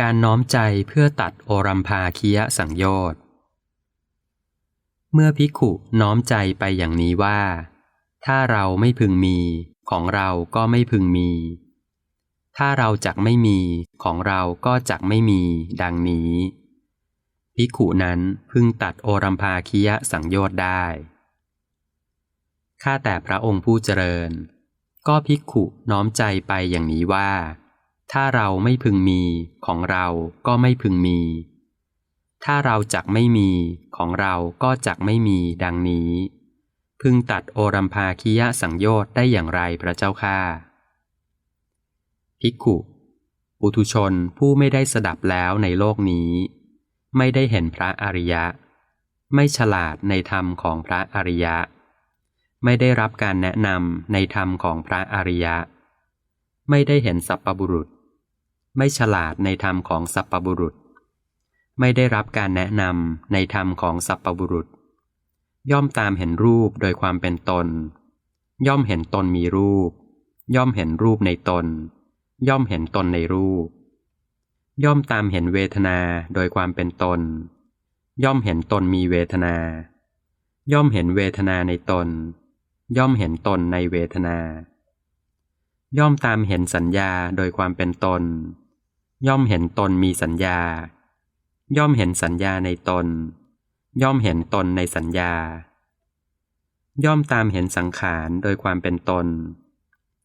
การน้อมใจเพื่อตัดโอรัมพาคียสังโยชน์ เมื่อภิขุน้อมใจไปอย่างนี้ว่า ถ้าเราไม่พึงมีของเราก็ไม่พึงมี ถ้าเราจักไม่มีของเราก็จักไม่มีดังนี้ภิขุนั้นพึงตัดโอรัมพาคียสังโยชน์ได้ ข้าแต่พระองค์ผู้เจริญ ก็ภิขุน้อมใจไปอย่างนี้ว่า ถ้าเราไม่พึงมีของเราก็ไม่พึงมี ถ้าเราจักไม่มีของเราก็จักไม่มีดังนี้ พึงตัดโอรัมพาคียะสังโยชน์ได้อย่างไรพระเจ้าข้าภิกขุ ปุถุชนผู้ไม่ได้สดับแล้วในโลกนี้ ไม่ได้เห็นพระอริยะ ไม่ฉลาดในธรรมของพระอริยะ ไม่ได้รับการแนะนำในธรรมของพระอริยะ ไม่ได้เห็นสัพปบุรุษ ไม่ฉลาดในธรรมของสัพปบุรุษ ไม่ได้รับการแนะนำในธรรมของสัพปบุรุษ ย่อมตามเห็นรูปโดยความเป็นตน ย่อมเห็นตนมีรูป ย่อมเห็นรูปในตน ย่อมเห็นตนในรูป ย่อมตามเห็นเวทนาโดยความเป็นตน ย่อมเห็นตนมีเวทนา ย่อมเห็นเวทนาในตน ย่อมเห็นตนในเวทนาย่อมตามเห็นสัญญาโดยความเป็นตน ย่อมเห็นตนมีสัญญา ย่อมเห็นสัญญาในตน ย่อมเห็นตนในสัญญา ย่อมตามเห็นสังขารโดยความเป็นตน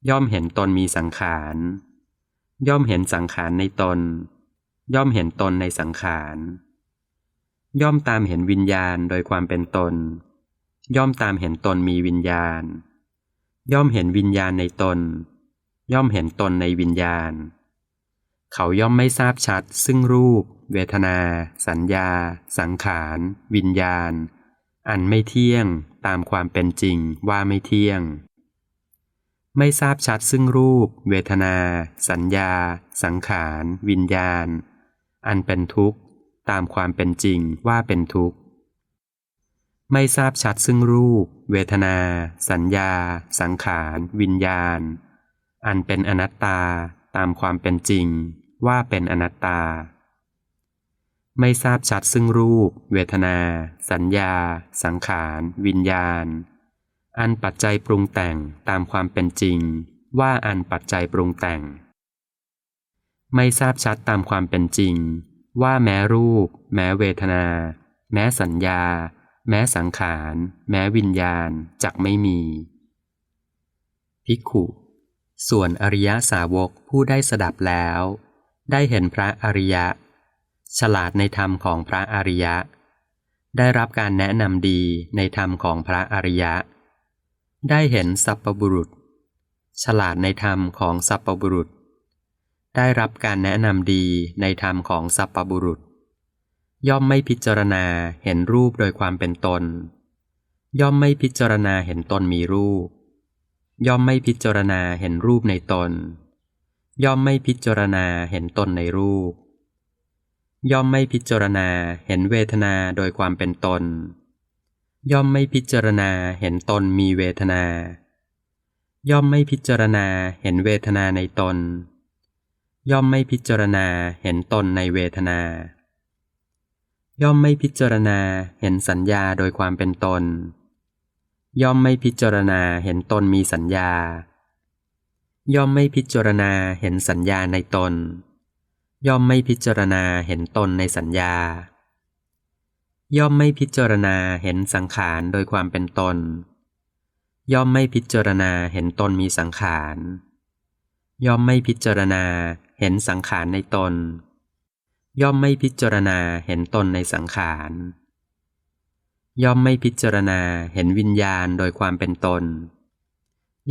ย่อมเห็นตนมีสังขาร ย่อมเห็นสังขารในตน ย่อมเห็นตนในสังขาร ย่อมตามเห็นวิญญาณโดยความเป็นตน ย่อมตามเห็นตนมีวิญญาณ ย่อมเห็นวิญญาณในตน ย่อมเห็นตนในวิญญาณ เขาย่อมไม่ทราบชัด ซึ่งรูป เวทนา สัญญา สังขาร วิญญาณ อันไม่เที่ยง ตามความเป็นจริงว่าไม่เที่ยง ไม่ทราบชัดซึ่งรูป เวทนา สัญญา สังขาร วิญญาณ อันเป็นทุกข์ ตามความเป็นจริงว่าเป็นทุกข์ ไม่ทราบชัดซึ่งรูป เวทนา สัญญา สังขาร วิญญาณ อันเป็นอนัตตาตามความเป็นจริง ว่าเป็นอนัตตา ไม่ทราบชัดซึ่งรูป เวทนา สัญญา สังขาร วิญญาณ อันปัจจัยปรุงแต่งตามความเป็นจริง ว่าอันปัจจัยปรุงแต่ง ไม่ทราบชัดตามความเป็นจริง ว่าแม้รูป แม้เวทนา แม้สัญญา แม้สังขาร แม้วิญญาณจักไม่มีภิกขุ ส่วนอริยสาวกผู้ได้สดับแล้ว ได้เห็นพระอริยะ ฉลาดในธรรมของพระอริยะ ได้รับการแนะนำดีในธรรมของพระอริยะ ได้เห็นสัพปบุรุษ ฉลาดในธรรมของสัพปบุรุษ ได้รับการแนะนำดีในธรรมของสัพปบุรุษ ย่อมไม่พิจารณาเห็นรูปโดยความเป็นตน ย่อมไม่พิจารณาเห็นตนมีรูป ย่อมไม่พิจารณาเห็นรูปในตน ย่อมไม่พิจารณาเห็นตนในรูป ย่อมไม่พิจารณาเห็นเวทนาโดยความเป็นตน ย่อมไม่พิจารณาเห็นตนมีเวทนา ย่อมไม่พิจารณาเห็นเวทนาในตน ย่อมไม่พิจารณาเห็นตนในเวทนา ย่อมไม่พิจารณาเห็นสัญญาโดยความเป็นตน ย่อมไม่พิจารณาเห็นตนมีสัญญา ย่อมไม่พิจารณาเห็นสัญญาในตน ย่อมไม่พิจารณาเห็นตนในสัญญา ย่อมไม่พิจารณาเห็นสังขารโดยความเป็นตน ย่อมไม่พิจารณาเห็นตนมีสังขาร ย่อมไม่พิจารณาเห็นสังขารในตน ย่อมไม่พิจารณาเห็นตนในสังขาร ย่อมไม่พิจารณาเห็นวิญญาณโดยความเป็นตน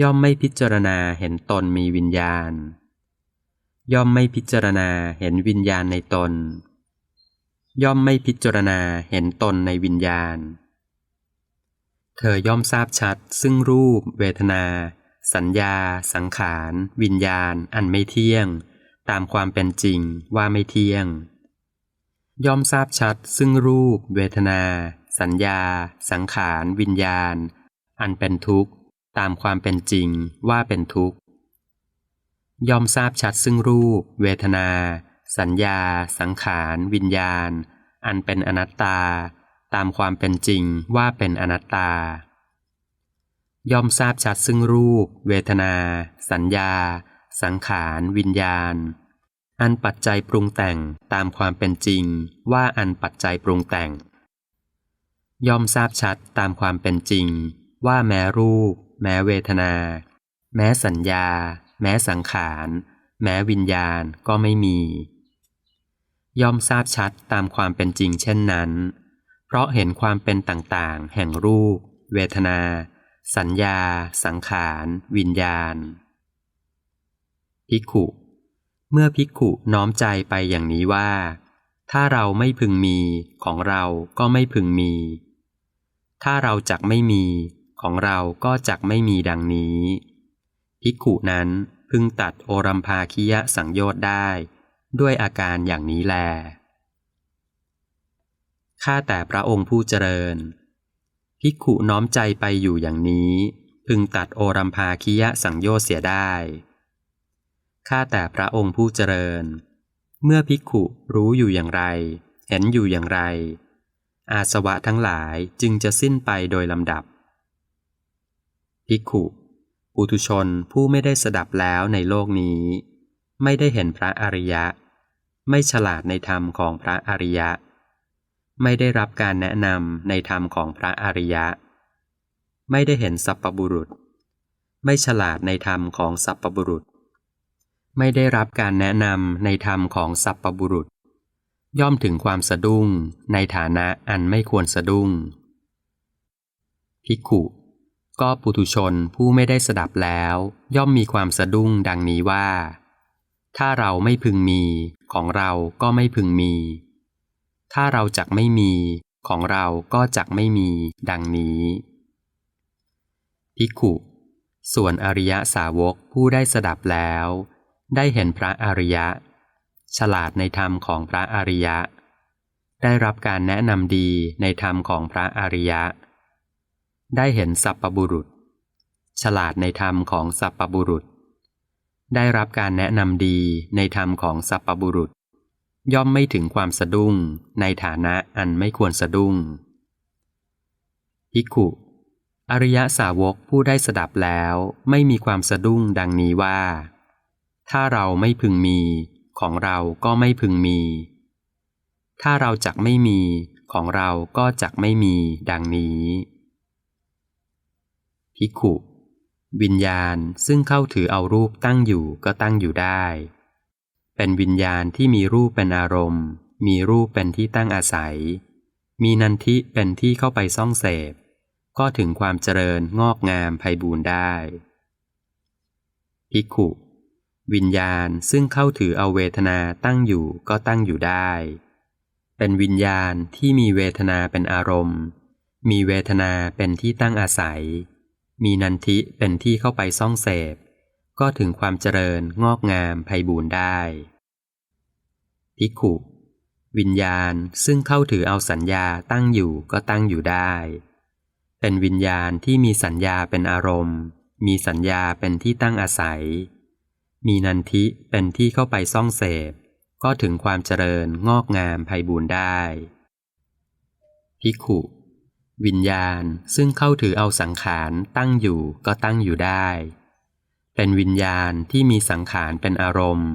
ย่อมไม่พิจารณาเห็นตนมีวิญญาณ ย่อมไม่พิจารณาเห็นวิญญาณในตน ย่อมไม่พิจารณาเห็นตนในวิญญาณ เธอย่อมทราบชัดซึ่งรูป เวทนา สัญญา สังขาร วิญญาณ อันไม่เที่ยง ตามความเป็นจริงว่าไม่เที่ยง ย่อมทราบชัดซึ่งรูป เวทนา สัญญา สังขาร วิญญาณ อันเป็นทุกข์ ตามความเป็นจริงว่าเป็นทุกข์ ย่อมทราบชัดซึ่งรูป เวทนา สัญญา สังขาร วิญญาณ อันเป็นอนัตตา ตามความเป็นจริงว่าเป็นอนัตตา ย่อมทราบชัดซึ่งรูป เวทนา สัญญา สังขาร วิญญาณ อันปัจจัยปรุงแต่งตามความเป็นจริงว่าอันปัจจัยปรุงแต่งย่อมทราบชัดตามความเป็นจริง ว่าแม้รูป แม้เวทนา แม้สัญญา แม้สังขาร แม้วิญญาณก็ไม่มี ย่อมทราบชัดตามความเป็นจริงเช่นนั้น เพราะเห็นความเป็นต่างๆ แห่งรูป เวทนา สัญญา สังขาร วิญญาณ ภิกขุ เมื่อภิกขุน้อมใจไปอย่างนี้ว่า ถ้าเราไม่พึงมีของเราก็ไม่พึงมีถ้าเราจักไม่มี ของเราก็จักไม่มีดังนี้ ภิกขุนั้นพึงตัดโอรัมภาคิยะสังโยชน์ได้ ด้วยอาการอย่างนี้แล ข้าแต่พระองค์ผู้เจริญ ภิกขุน้อมใจไปอยู่อย่างนี้ พึงตัดโอรัมภาคิยะสังโยชน์เสียได้ ข้าแต่พระองค์ผู้เจริญ เมื่อภิกขุรู้อยู่อย่างไร เห็นอยู่อย่างไร อาสวะทั้งหลายจึงจะสิ้นไปโดยลำดับ ภิกขุปุถุชนผู้ไม่ได้สดับแล้วในโลกนี้ ไม่ได้เห็นพระอริยะ ไม่ฉลาดในธรรมของพระอริยะ ไม่ได้รับการแนะนำในธรรมของพระอริยะ ไม่ได้เห็นสัพปบุรุษ ไม่ฉลาดในธรรมของสัพปบุรุษ ไม่ได้รับการแนะนำในธรรมของสัพปบุรุษ ย่อมถึงความสะดุ้งในฐานะอันไม่ควรสะดุ้งภิกขุ ก็ปุถุชนผู้ไม่ได้สดับแล้ว ย่อมมีความสะดุ้งดังนี้ว่า ถ้าเราไม่พึงมีของเราก็ไม่พึงมี ถ้าเราจักไม่มีของเราก็จักไม่มี ดังนี้ พิขุส่วนอริยสาวกผู้ได้สดับแล้ว ได้เห็นพระอริยะ ฉลาดในธรรมของพระอริยะ ได้รับการแนะนำดีในธรรมของพระอริยะ ได้เห็นสัพปบุรุษ ฉลาดในธรรมของสัพปบุรุษ ได้รับการแนะนำดีในธรรมของสัพปบุรุษ ย่อมไม่ถึงความสะดุ้งในฐานะอันไม่ควรสะดุ้งภิกุอริยสาวกผู้ได้สดับแล้วไม่มีความสะดุ้งดังนี้ว่า ถ้าเราไม่พึงมีของเราก็ไม่พึงมี ถ้าเราจักไม่มีของเราก็จักไม่มีดังนี้ ภิกขุ วิญญาณซึ่งเข้าถือเอารูปตั้งอยู่ก็ตั้งอยู่ได้ เป็นวิญญาณที่มีรูปเป็นอารมณ์ มีรูปเป็นที่ตั้งอาศัย มีนันทิเป็นที่เข้าไปซ่องเสพ ก็ถึงความเจริญงอกงามไพบูรณ์ได้ภิกขุ วิญญาณซึ่งเข้าถือเอาเวทนาตั้งอยู่ก็ตั้งอยู่ได้ เป็นวิญญาณที่มีเวทนาเป็นอารมณ์ มีเวทนาเป็นที่ตั้งอาศัย มีนันทิเป็นที่เข้าไปซ่องเสพ ก็ถึงความเจริญงอกงามไพบูรณ์ได้พิขุวิญญาณซึ่งเข้าถือเอาสัญญาตั้งอยู่ก็ตั้งอยู่ได้ เป็นวิญญาณที่มีสัญญาเป็นอารมณ์ มีสัญญาเป็นที่ตั้งอาศัย มีนันทิเป็นที่เข้าไปซ่องเสพ ก็ถึงความเจริญงอกงามไพบูรณ์ได้พิขุ วิญญาณซึ่งเข้าถือเอาสังขารตั้งอยู่ก็ตั้งอยู่ได้ เป็นวิญญาณที่มีสังขารเป็นอารมณ์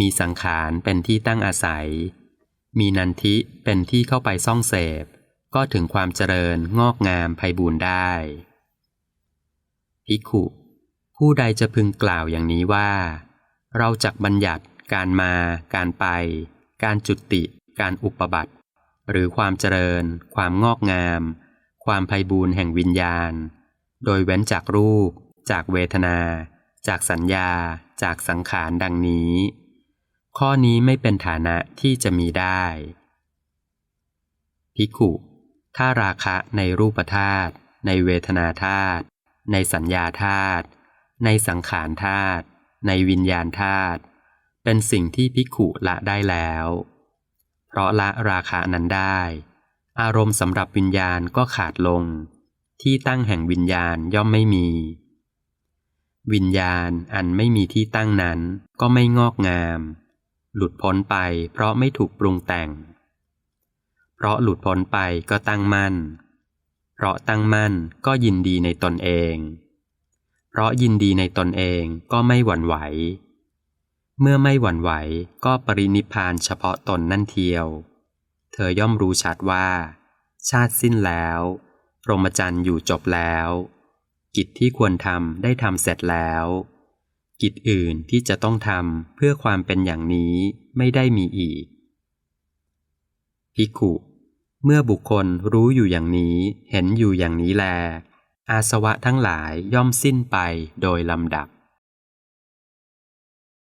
มีสังขารเป็นที่ตั้งอาศัย มีนันทิเป็นที่เข้าไปซ่องเสพ ก็ถึงความเจริญงอกงามไพบูรณ์ได้ภิกขุผู้ใดจะพึงกล่าวอย่างนี้ว่า เราจักบัญญัติการมา การไป การจุติ การอุปบัติ หรือความเจริญ ความงอกงาม ความไพ่บูรณ์แห่งวิญญาณ โดยเว้นจากรูป จากเวทนา จากสัญญา จากสังขารดังนี้ ข้อนี้ไม่เป็นฐานะที่จะมีได้พิกุถ้าราคะในรูปธาตุในเวทนาธาตุในสัญญาธาตุในสังขารธาตุในวิญญาณธาตุเป็นสิ่งที่พิกุละได้แล้ว เพราะละราคะนั้นได้ อารมณ์สำหรับวิญญาณก็ขาดลง ที่ตั้งแห่งวิญญาณย่อมไม่มี วิญญาณอันไม่มีที่ตั้งนั้นก็ไม่งอกงาม หลุดพ้นไปเพราะไม่ถูกปรุงแต่ง เพราะหลุดพ้นไปก็ตั้งมั่น เพราะตั้งมั่นก็ยินดีในตนเอง เพราะยินดีในตนเองก็ไม่หวั่นไหว เมื่อไม่หวั่นไหวก็ปรินิพานเฉพาะตนนั่นเทียว เธอย่อมรู้ชัดว่า ชาติสิ้นแล้ว พรหมจรรย์อยู่จบแล้ว กิจที่ควรทำได้ทำเสร็จแล้ว กิจอื่นที่จะต้องทำเพื่อความเป็นอย่างนี้ไม่ได้มีอีกภิกุเมื่อบุคคลรู้อยู่อย่างนี้เห็นอยู่อย่างนี้แล อาสวะทั้งหลายย่อมสิ้นไปโดยลำดับ